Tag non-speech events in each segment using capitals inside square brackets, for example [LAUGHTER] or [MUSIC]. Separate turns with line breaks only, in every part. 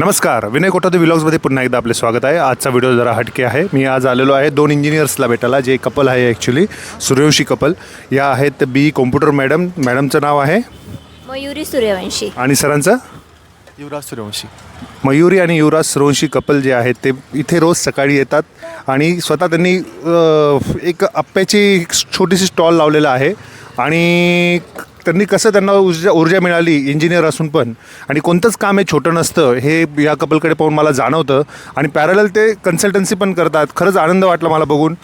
नमस्कार विनय कोठाते विलॉग्समध्ये पुन्हा एकदा आपले स्वागत आहे. आजचा व्हिडिओ जरा हटके आहे. मी आज आलेलो आहे दोन इंजिनियर्सला भेटायला जे कपल आहे ॲक्च्युली सूर्यवंशी कपल. या आहेत बी कॉम्प्युटर मॅडम. मॅडमचं नाव आहे?
मयुरी सूर्यवंशी.
आणि सरांचं?
युवराज सूर्यवंशी.
मयुरी आणि युवराज सूर्यवंशी कपल जे आहेत ते इथे रोज सकाळी येतात आणि स्वतः त्यांनी अ, एक आप्याची छोटीशी स्टॉल लावलेला आहे. आणि त्यांनी कसं त्यांना ऊर्जा ऊर्जा मिळाली इंजिनियर असून पण. आणि कोणतंच काम हे छोटं नसतं हे या कपलकडे पाहून मला जाणवतं. आणि पॅरल ते कन्सल्टन्सी पण करतात. खरंच आनंद वाटला मला बघून.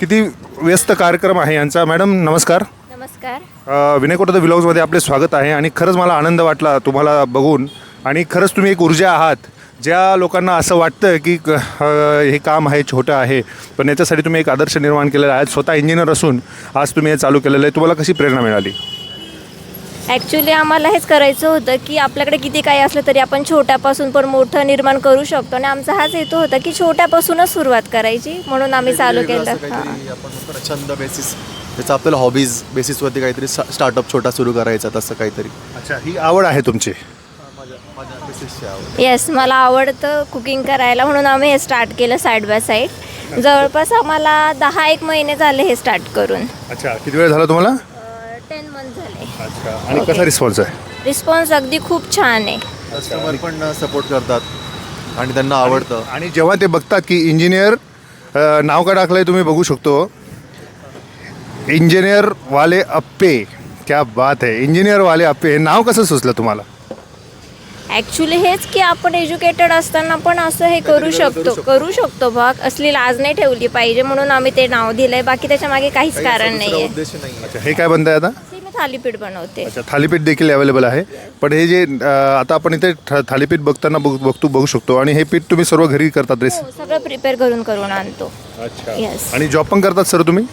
किती व्यस्त कार्यक्रम आहे यांचा. मॅडम नमस्कार.
नमस्कार.
विनय कोटद व्लॉग्समध्ये आपले स्वागत आहे. आणि खरंच मला आनंद वाटला तुम्हाला बघून. आणि खरंच तुम्ही एक ऊर्जा आहात. ज्या लोकांना असं वाटतं की हे काम आहे छोटं आहे पण याच्यासाठी तुम्ही एक आदर्श निर्माण केलेला आहे. स्वतः इंजिनियर असून आज तुम्ही हे चालू केलेलं आहे. तुम्हाला कशी प्रेरणा मिळाली?
ॲक्च्युली आम्हाला हेच करायचं होतं की आपल्याकडे किती काही असलं तरी आपण छोट्यापासून पण मोठं निर्माण करू शकतो. आणि आमचा हाच हेतू होता की छोट्यापासूनच सुरुवात करायची म्हणून आम्ही चालू
वेगवेगळं
केलं.
असं
हां.
काहीतरी आपण म्हणतो ना, छंद बेसिस त्याचं आपल्याला हॉबीज बेसिसवरती काहीतरी स्टार्टअप छोटा सुरू करायचा तसं काहीतरी.
अच्छा ही आवड आहे तुमची?
येस मला आवडतं कुकिंग करायला म्हणून आम्ही हे स्टार्ट केलं साईड बाय साईड जवळपास आम्हाला दहा एक महिने झाले हे स्टार्ट करून.
अच्छा किती वेळ झाला तुम्हाला? अच्छा. आणि कसा रिस्पॉन्स आहे?
रिस्पॉन्स अगदी खूप छान आहे.
कस्टमर पण सपोर्ट करतात आणि त्यांना आवडतं.
आणि जेव्हा ते बघतात की इंजिनियर अ, नाव का टाकलंय तुम्ही बघू शकतो. इंजिनियर वाले अप्पे क्या बात आहे. इंजिनियर वाले अप्पे हे नाव कसं सुचलं तुम्हाला?
ॲक्च्युली हेच की आपण एज्युकेटेड असताना पण असं हे करू शकतो. करू शकतो भाग. असली लाज नाही ठेवली पाहिजे म्हणून आम्ही ते नाव दिलंय. बाकी त्याच्यामागे काहीच
काही
कारण नाही आहे
उद्देश नाही आहे
अच्छा हे काय बनतं आहे आता?
थालीपीठ बनवते.
अच्छा थालीपीठ देखील अवेलेबल आहे. पण हे जे अ, आता आपण इथे थ- थालीपीठ बघताना बघ बघतो बघू शकतो. आणि हे पीठ तुम्ही सर्व घरी करतात रेस
हो, सगळं प्रिपेअर करून करून आणतो.
अच्छा.
Yes.
आणि जॉब पण करतात सर तुम्ही?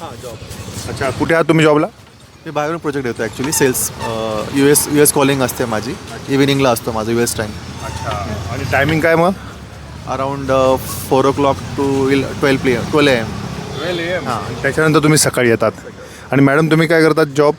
हां जॉब
अच्छा कुठे आहात तुम्ही जॉबला
मी बाहेरून प्रोजेक्ट येतो actually sales U S U S calling असते माझी. इव्हिनिंगला असतो माझं यू एस टाईम
अच्छा. आणि टायमिंग काय मग?
Around four o'clock till twelve P M twelve A M
हां. त्याच्यानंतर तुम्ही सकाळी येतात. आणि मॅडम तुम्ही काय करतात जॉब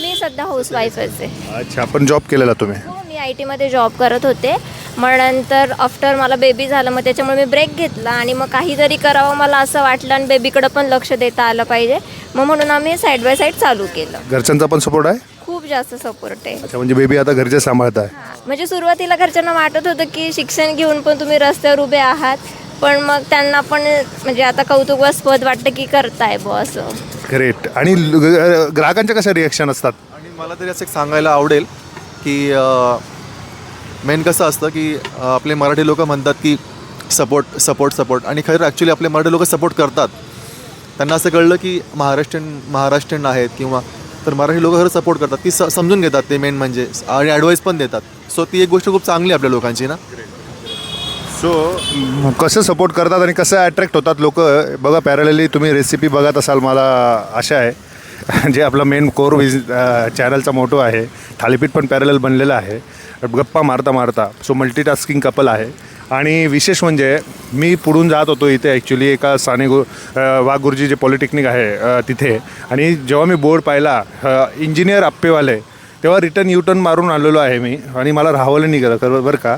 मी सध्या हाऊसवाईफच आहे.
अच्छा पण जॉब केलेला तुम्ही?
हो मी आय टीमध्ये जॉब करत होते. मग नंतर आफ्टर मला बेबी झालं मग त्याच्यामुळे मी ब्रेक घेतला आणि मग काहीतरी करावं मला असं वाटलं आणि बेबीकडं पण लक्ष देता आलं पाहिजे. मग म्हणून आम्ही साईड बाय साईड चालू केलं.
घरच्यांचा पण सपोर्ट आहे?
खूप जास्त सपोर्ट आहे.
अच्छा म्हणजे बेबी आता घरचे सांभाळत आहे.
म्हणजे सुरुवातीला घरच्यांना वाटत होतं की शिक्षण घेऊन पण तुम्ही रस्त्यावर उभे आहात. पण मग त्यांना पण म्हणजे आता कौतुकास्पद वाटतं की करताय बो असं.
ग्रेट आणि ल- ग- ग्राहकांच्या कशा रिॲक्शन असतात?
आणि मला तरी असं एक सांगायला आवडेल की मेन कसं असतं की अ, आपले मराठी लोक म्हणतात की सपोर्ट सपोर्ट सपोर्ट आणि खरं ॲक्च्युली आपले मराठी लोक सपोर्ट करतात. त्यांना असं कळलं की महाराष्ट्रीयन महाराष्ट्रीयन आहेत किंवा तर मराठी लोक खरं सपोर्ट करतात. ती स समजून घेतात ते मेन म्हणजे. आणि ॲडवाईस पण देतात. सो ती एक गोष्ट खूप चांगली आहे आपल्या लोकांची ना?
सो mm, कसं सपोर्ट करतात आणि कसं अट्रॅक्ट होतात लोक बघा पॅरलली तुम्ही रेसिपी बघत असाल मला आशा आहे. [LAUGHS] जे आपला मेन कोर विज चॅनलचा मोटो आहे थालीपीठ पण पॅरल बनलेलं आहे. गप्पा मारता मारता सो मल्टीटास्किंग कपल आहे. आणि विशेष म्हणजे मी पुढून जात होतो इथे ॲक्च्युली एका साने गु अ, वाघ गुरुजी जे पॉलिटेक्निक आहे तिथे. आणि जेव्हा मी बोर्ड पाहिला इंजिनियर आप्पेवाले तेव्हा रिटर्न यू टर्न मारून आलेलो आहे मी. आणि मला राहावलं नाही खरं बरं का?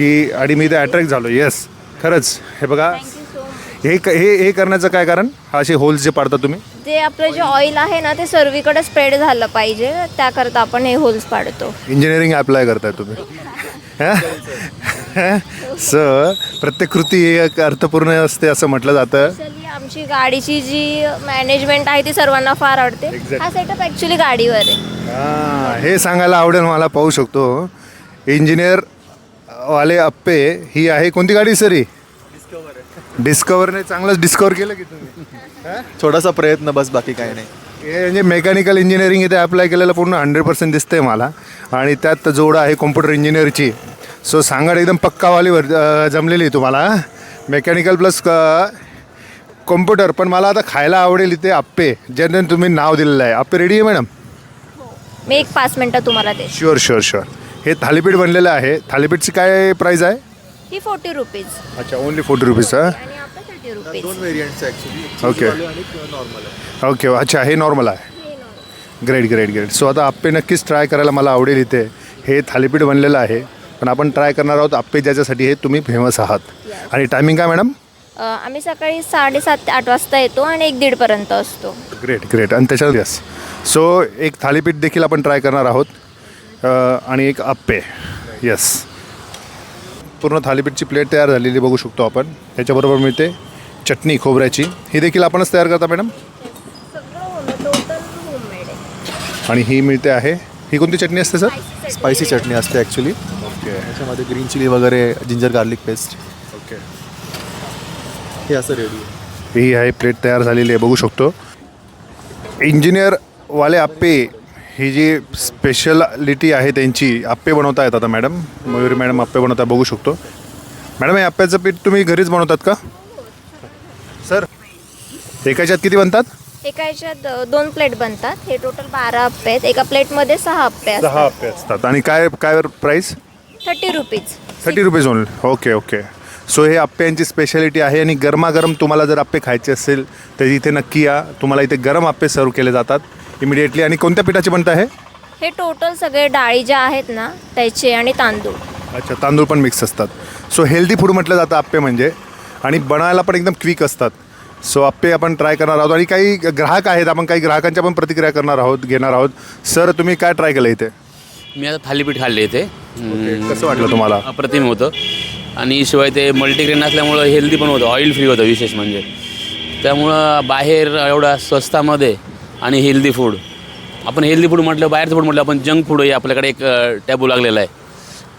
की आणि मी ते अट्रॅक्ट झालो. येस खरंच. हे बघा. हे क- हे हे करण्याचं काय कारण? असे होल्स जे पाडता तुम्ही?
जे आपलं जे ऑइल आहे ना ते सर्वीकडे स्प्रेड झालं पाहिजे. त्याकरता आपण हे होल्स पाडतो.
इंजिनिअरिंग अप्लाय करताय तुम्ही. [LAUGHS] स [LAUGHS] प्रत्येक कृती ही एक अर्थपूर्ण असते असं म्हटलं जातं.
Actually आमची गाडीची जी मॅनेजमेंट आहे ती सर्वांना फार आवडते.
Exactly.
हा सेटअप ॲक्च्युली गाडीवर आहे.
हां हे सांगायला आवडेल मला पाहू शकतो. इंजिनियर वाले अप्पे ही आहे कोणती गाडी सर ही? डिस्कवरने चांगलंच डिस्कवर केलं की तुम्ही.
छोटासा प्रयत्न बस बाकी काही नाही.
हे म्हणजे मेकॅनिकल इंजिनिअरिंग इथे अप्लाय केलेलं पूर्ण हंड्रेड पर्सेंट दिसतंय मला. आणि त्यात जोड आहे कॉम्प्युटर इंजिनिअरची सो सांगाड एकदम पक्कावालीवर अं, जमलेली आहे तुम्हाला मेकॅनिकल प्लस कॉम्प्युटर पण मला आता खायला आवडेल इथे आप्पे ज्याने तुम्ही नाव दिलेलं आहे. आप्पे रेडी आहे मॅडम
मी एक पाच मिनटं तुम्हाला देते.
शुअर शुअर शुअर हे थालीपीठ बनलेलं आहे. थालीपीठची काय प्राईस आहे?
ही फोर्टी रुपीज
अच्छा ओनली फोर्टी रुपीज हां?
आणि आपलं थर्टी रुपीज
दोन व्हेरियंट्स ॲक्च्युली. आणि नॉर्मल
ओके अच्छा हे नॉर्मल आहे. ग्रेट ग्रेट ग्रेट सो आता आप्पे नक्कीच ट्राय करायला मला आवडेल इथे. हे थालीपीठ बनलेलं आहे. पण आपण ट्राय करणार आहोत आप्पे ज्याच्यासाठी हे तुम्ही फेमस आहात. आणि टायमिंग काय मॅडम
अ, आम्ही सकाळी साडेसात ते आठ वाजता येतो आणि एक दीडपर्यंत असतो.
ग्रेट ग्रेट आणि त्याच्यात यस सो एक थालीपीठ देखील आपण ट्राय करणार आहोत. आणि एक आप्पे यस पूर्ण थालीपीठची प्लेट तयार झालेली बघू शकतो आपण. त्याच्याबरोबर मिळते चटणी खोबऱ्याची. ही देखील आपणच तयार करता मॅडम? आणि ही मिळते आहे. ही कोणती चटणी असते सर?
स्पायसी चटणी असते ॲक्च्युली
ओके
त्याच्यामध्ये ग्रीन चिली वगैरे जिंजर गार्लिक पेस्ट
ओके
हे असं रेडी
ही आहे प्लेट तयार झालेली आहे बघू शकतो. इंजिनियरवाले आप्पे ही जी स्पेशलिटी आहे त्यांची आप्पे बनवता येतात आता मॅडम मयुरी मॅडम आप्पे बनवता बघू शकतो. मॅडम हे आप्याचं पीठ तुम्ही घरीच बनवतात का? सर एकाच्यात किती बनतात?
एका ह्याच्यात दोन प्लेट बनतात. हे टोटल बारा आप्पे आहेत. एका प्लेटमध्ये सहा आप्पे
दहा
असतात.
आप्पे असतात. आणि काय काय price
thirty rupees.
Thirty rupees only okay okay so हे आप्प्यांची स्पेशालिटी आहे आणि गरमागरम तुम्हाला जर आप्पे खायचे असेल तर इथे नक्की या. तुम्हाला इथे गरम आप्पे सर्व केले जातात. इमिडिएटली आणि कोणत्या पिठाचे बनतं आहे?
हे टोटल सगळे डाळी ज्या आहेत ना त्याचे आणि तांदूळ.
अच्छा तांदूळ पण मिक्स असतात. सो हेल्दी फूड म्हटलं जातं आप्पे म्हणजे. आणि बनायला पण एकदम क्विक असतात. सो आप्पे आपण ट्राय करणार आहोत. आणि काही ग्राहक आहेत आपण काही ग्राहकांच्या पण प्रतिक्रिया करणार आहोत घेणार आहोत. सर तुम्ही काय ट्राय केलं इथे?
मी आता थालीपीठ खाल्ले इथे.
कसं वाटलं तुम्हाला?
अप्रतिम होतं. आणि शिवाय ते मल्टीग्रेन असल्यामुळं हेल्दी पण होतं. ऑइल फ्री होतं विशेष म्हणजे. त्यामुळं बाहेर एवढा स्वस्तामध्ये आणि हेल्दी फूड आपण हेल्दी फूड म्हटलं बाहेरचं फूड म्हटलं आपण जंक फूड हे आपल्याकडे एक टॅबू लागलेला आहे.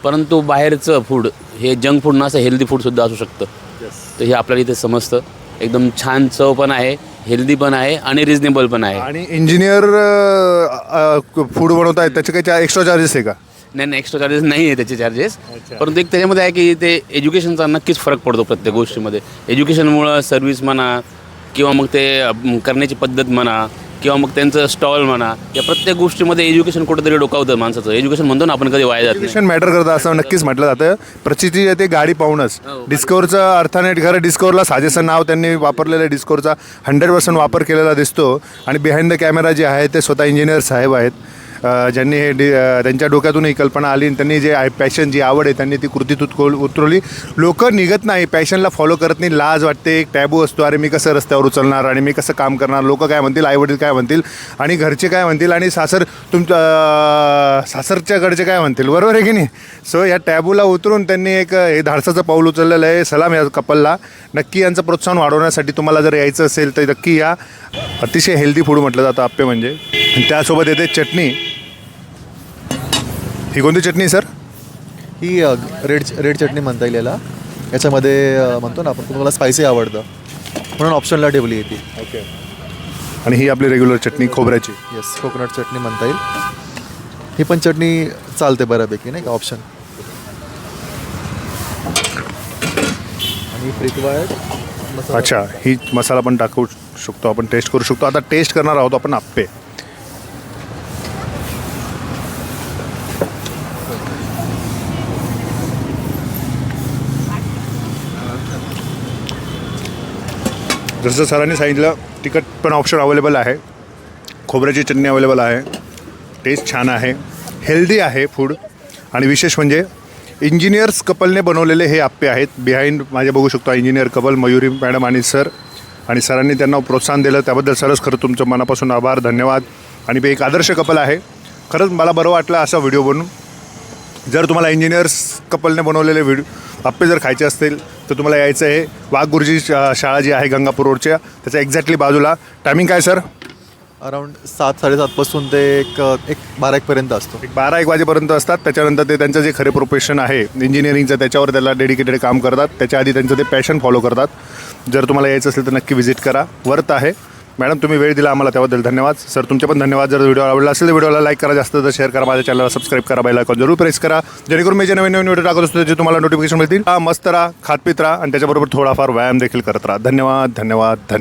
परंतु बाहेरचं फूड हे जंक फूड नसं हेल्दी फूडसुद्धा असू शकतं. तर हे आपल्याला इथे समजतं. एकदम छान चव पण आहे हेल्दी पण आहे आणि रिजनेबल पण आहे.
आणि इंजिनियर फूड बनवत आहेत त्याचे काही एक्स्ट्रा चार्जेस आहे का?
नाही नाही एक्स्ट्रा चार्जेस नाही आहे त्याचे चार्जेस परंतु एक त्याच्यामध्ये आहे की ते एज्युकेशनचा नक्कीच फरक पडतो प्रत्येक गोष्टीमध्ये. एज्युकेशनमुळं सर्व्हिस म्हणा किंवा मग ते करण्याची पद्धत म्हणा किंवा मग त्यांचं स्टॉल म्हणा या प्रत्येक गोष्टीमध्ये एज्युकेशन कुठेतरी डोकावतं माणसाचं. एज्युकेशन म्हणतो ना आपण कधी वाया जात नाही.
एज्युकेशन मॅटर करतं असं नक्कीच म्हटलं जातं. प्रचिती येते गाडी पाहूनच. डिस्कवरचं अर्थाने खरं डिस्कवरला साजेसं नाव त्यांनी वापरलेलं आहे. डिस्कवरचा हंड्रेड पर्सेंट वापर केलेला दिसतो. आणि बिहाइंड द कॅमेरा जे आहे ते स्वतः इंजिनियर साहेब आहेत. ज्यांनी हे डि त्यांच्या डोक्यातून ही कल्पना आली आणि त्यांनी जे आहे पॅशन जी आवड आहे त्यांनी ती कृतीत उतरवली उतरवली. लोक निघत नाही पॅशनला फॉलो करत नाही लाज वाटते एक टॅबू असतो अरे मी कसं रस्त्यावर उचलणार आणि मी कसं काम करणार? लोक काय म्हणतील? आईवडील काय म्हणतील? आणि घरचे काय म्हणतील? आणि सासर तुमच्या सासरच्या सासरच्याकडचे काय म्हणतील? बरोबर आहे की नाही? सो या टॅबूला उतरून त्यांनी एक हे धाडसाचं पाऊल उचललेलं आहे सलाम या कपलला. नक्की यांचं प्रोत्साहन वाढवण्यासाठी तुम्हाला जर यायचं असेल तर नक्की या. अतिशय हेल्दी फूड म्हटलं जातं आप्पे म्हणजे. त्यासोबत येते चटणी. ही कोणती चटणी सर?
ही अ, रेड रेड चटणी म्हणता येईल याला. याच्यामध्ये अ, म्हणतो ना आपण तुम्हाला स्पायसी आवडतं. म्हणून ऑप्शनला ठेवली आहे ती.
ओके. आणि ही आपली रेग्युलर चटणी खोबऱ्याची?
येस कोकोनट चटणी म्हणता येईल. ही पण चटणी चालते बऱ्यापैकी नाही का ऑप्शन आणि
अच्छा ही मसाला पण टाकू शकतो आपण टेस्ट करू शकतो. आता टेस्ट करणार आहोत आपण आप्पे. जसं सरांनी सांगितलं तिखट पण ऑप्शन अवेलेबल आहे. खोबऱ्याची चटणी अवेलेबल आहे. टेस्ट छान आहे. हेल्दी आहे फूड आणि विशेष म्हणजे इंजिनियर्स कपलने बनवलेले हे आप्पे आहेत. बिहाइंड माझे बघू शकतो इंजिनियर कपल मयुरी मॅडम आणि सर आणि सरांनी त्यांना प्रोत्साहन दिलं. त्याबद्दल सरच खरं तुमचं मनापासून आभार धन्यवाद. आणि एक आदर्श कपल आहे. खरंच मला बरं वाटलं असा व्हिडिओ बनून. जर तुम्हाला इंजिनियर्स कपलने बनवलेले व्हिडिओ आप्पे जर खायचे असतील तर तुम्हाला यायचं आहे वाघगुरुजी शाळा जी आहे गंगापूर रोडच्या त्याच्या एक्झॅक्टली बाजूला. टायमिंग काय सर
अराउंड सात साडेसातपासून ते एक एक बारा एकपर्यंत असतो.
एक बारा एक वाजेपर्यंत असतात. त्याच्यानंतर ते त्यांचं जे खरे प्रोफेशन आहे इंजिनिअरिंगचं त्याच्यावर त्याला डेडिकेटेड काम करतात. त्याच्या आधी त्यांचं ते पॅशन फॉलो करतात. जर तुम्हाला यायचं असेल तर नक्की व्हिजिट करा. वर्थ आहे. मॅडम तुम्ही वेळ दिला आम्हाला त्याबद्दल धन्यवाद. सर तुमचे पण धन्यवाद. जर व्हिडिओ आवडला असेल तर व्हिडिओला लाईक करा जास्त तर शेअर करा माझ्या चॅनलला सबस्क्राईब करा बायला जरूर प्रेस करा. जेणेकरून मी जे नवीन नवीन व्हिडिओ टाकत असतो त्याचे तुम्हाला नोटिफिकेशन मिळतील हा, मस्त राहा खात पित राहा आणि त्याच्याबरोबर थोडाफार व्यायाम देखील करत राहा. धन्यवाद धन्यवाद धन्यवाद.